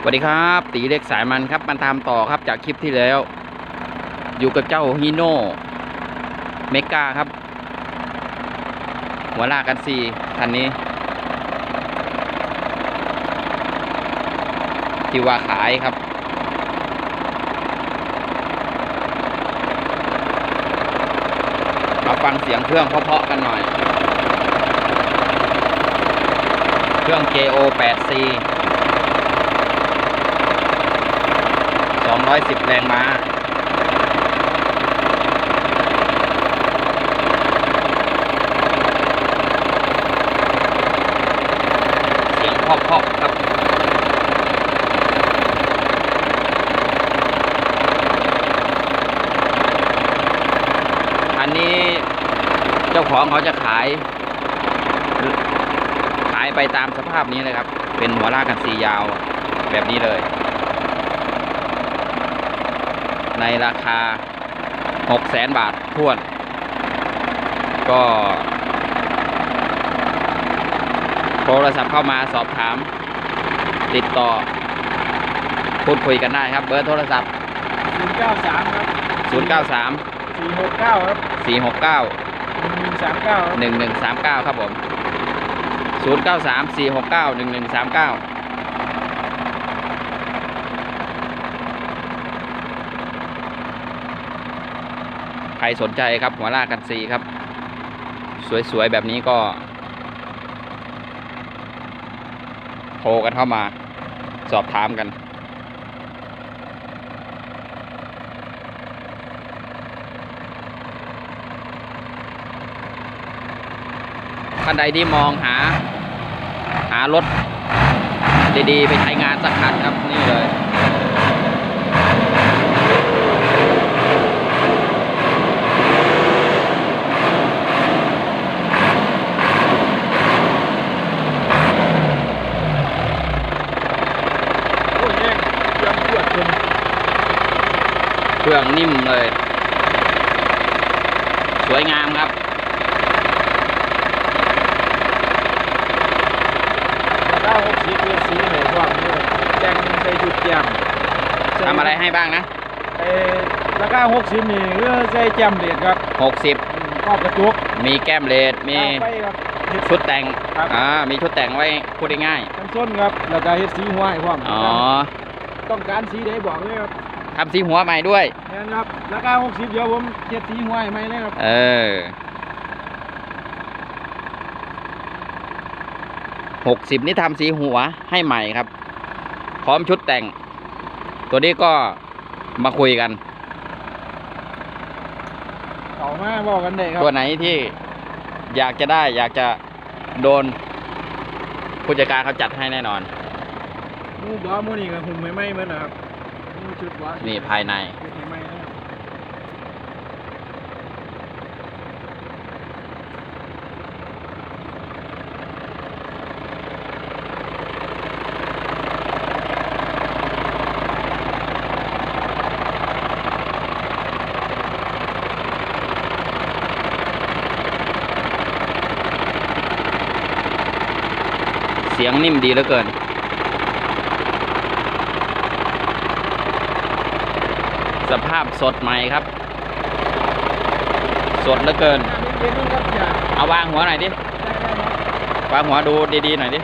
สวัสดีครับ ตีเล็กสายมันครับมันตามต่อครับจากคลิปที่แล้ว อยู่กับเจ้าฮีโน่เมกาครับ หัวลากันซีคันนี้ ที่ว่าขายครับ มาฟังเสียงเครื่องเพาะๆกันหน่อย เครื่อง JO8C 310 แรงมาเสียงพอกๆครับอันนี้เจ้าของเขาจะขาย ขายไปตามสภาพนี้เลยครับ เป็นหัวลากกันสียาวแบบนี้เลย ในราคา6แสนบาททวน ก็โทรศัพท์เข้ามาสอบถาม ติดต่อ พูดคุยกันได้ครับ เบอร์โทรศัพท์ศูนย์เก้าสามครับ 093สี่หกเก้าครับ469หนึ่งหนึ่งสามเก้าครับ 1139 ครับผม 093 469 1139 ใครสนใจครับหัวลากกันซีครับ สวยๆ แบบนี้ก็ โทรกันเข้ามา สอบถามกัน ท่านใดที่มองหา หารถดีๆ ไปใช้งานสักคันครับนี่เลย โอ้ยแย่งยังปวดจน เครื่องนิ่ม เลย สวยงามครับราคาหกสิบเป็นสีไหนบ้างเนี่ยแจ้งใส่จุดแจ่มทำอะไรให้บ้างนะเออราคาหกสิบนี่คือใส่แจ่มเด็ดครับ60อืมครอบกระจุกมีแก้มเลดมีเอาไปครับเฮ็ดชุดแต่ง ครับ อ่า มีชุดแต่งไว้พูดง่ายทั้งส้นครับ แล้วก็เฮ็ดสีหัวให้พร้อมๆอ๋อ ต้องการสีใดบอกเลยครับ ทำสีหัวใหม่ด้วยแม่นครับราคาหกสิบเดี๋ยวผมเฮ็ดสีหัวให้ไหมเลยครับเออหกสิบนี่ทำสีหัวให้ใหม่ครับ พร้อมชุดแต่ง ตัวนี้ก็มาคุยกันเอามาบอกกันได้ครับ ตัวไหนที่อยากจะได้อยากจะโดนผู้จัดการเขาจัดให้แน่นอนหมูบ้าหมูนี่ก็หุ่มไม่ไหม้เหมือนนะครับหมูชุดบ้า นี่ภายใน เสียงนิ่มดีเหลือเกิน สภาพสดใหม่ครับ สดเหลือเกิน เอาวางหัวหน่อยดิ วางหัวดูดีๆหน่อยดิ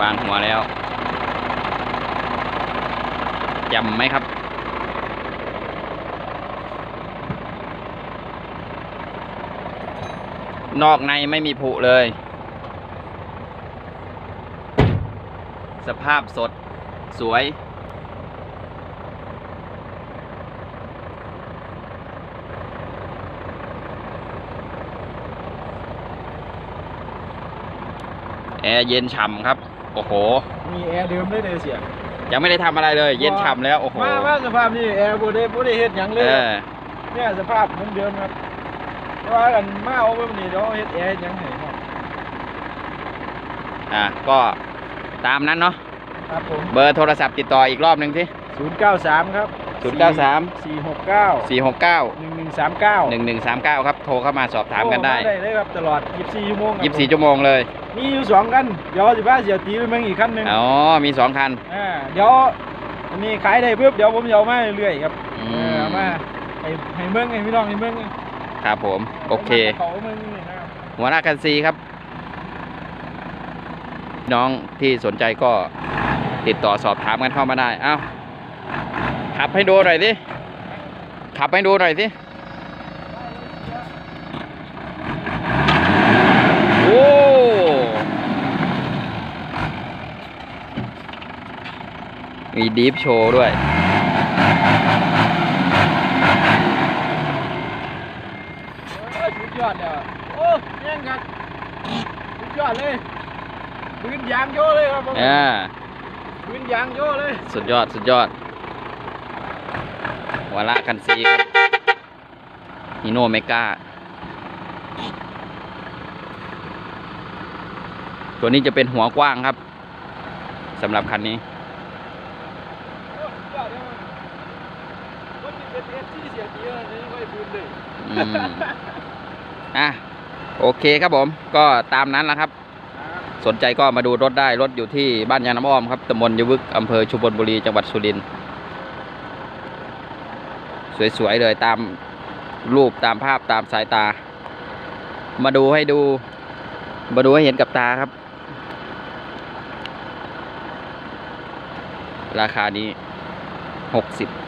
วางหัวแล้วจำไหมครับ นอกในไม่มีผุเลย สภาพสดสวย แอร์เย็นฉ่ำครับ โอ้โห มีแอร์เดิมได้เลยเสียยังไม่ได้ทำอะไรเลย เย็นฉ่ำแล้ว โอ้โห มาว่าสภาพนี่แอร์บ่ได้บ่ได้เฮ็ดหยังเลเอยอเนี่ยสภาพเหมือนเดิมครับ แต่ว่ากันมาเอาแบบนี้เดี๋ยวเฮ็ดแอร์เฮ็ดหยังให้ครับอะก็ตามนั้นเนาะครับผมเบอร์โทรศัพท์ติดต่ออีกรอบหนึ่งสิ 093 ครับ093 469 469 1139 1139 ครับ โทรเข้ามาสอบถามกันได้ โอ้ได้เลยครับตลอด 24ชั่วโมงครับ24 ชั่วโมงเลย มีอยู่สองกันเดี๋ยวสิบ้าเสียตีไปเมืองอีกคันหนึ่งอ๋อ มี 2 คัน อ่าเดี๋ยวอันนี้ขายได้ปุ๊บเดี๋ยวผมจะเอามาเรื่อยๆครับอืเออมเอามาให้ให้เมืองให้พี่น้องให้เมือง ครับผม โอเค เขามืองนี่นะครับหัวหน้ากันซีครับ น้องที่สนใจก็ติดต่อสอบถามกันเข้ามาได้ เอ้า ขับให้ดูหน่อยสิ ขับให้ดูหน่อยสิ โอ้ มีดีฟโชว์ด้วย โอ้ยสุดยอดเลยว่ะโอ้แย่งกันสุดยอดเลยปืนยางโยเลยครับผมอ่าปืนยางโยเลย สุดยอดสุดยอดวาระคันซีครับฮิโนเมกาตัวนี้จะเป็นหัวกว้างครับสำหรับคันนี้ โอ้สุดยอดเลยว่ะรถเป็นเอสที่เสียทีแล้วนี่ไม่ปืนเลยอืมอะโอเคครับผมก็ตามนั้นแหละครับ สนใจก็มาดูรถได้รถอยู่ที่บ้านยางน้ำอ้อมครับตำบลยวึกอำเภอชุมพลบุรีจังหวัดสุรินทร์สวยๆเลยตามรูปตามภาพตามสายตา มาดูให้ดู มาดูให้เห็นกับตาครับ ราคานี้หกสิบ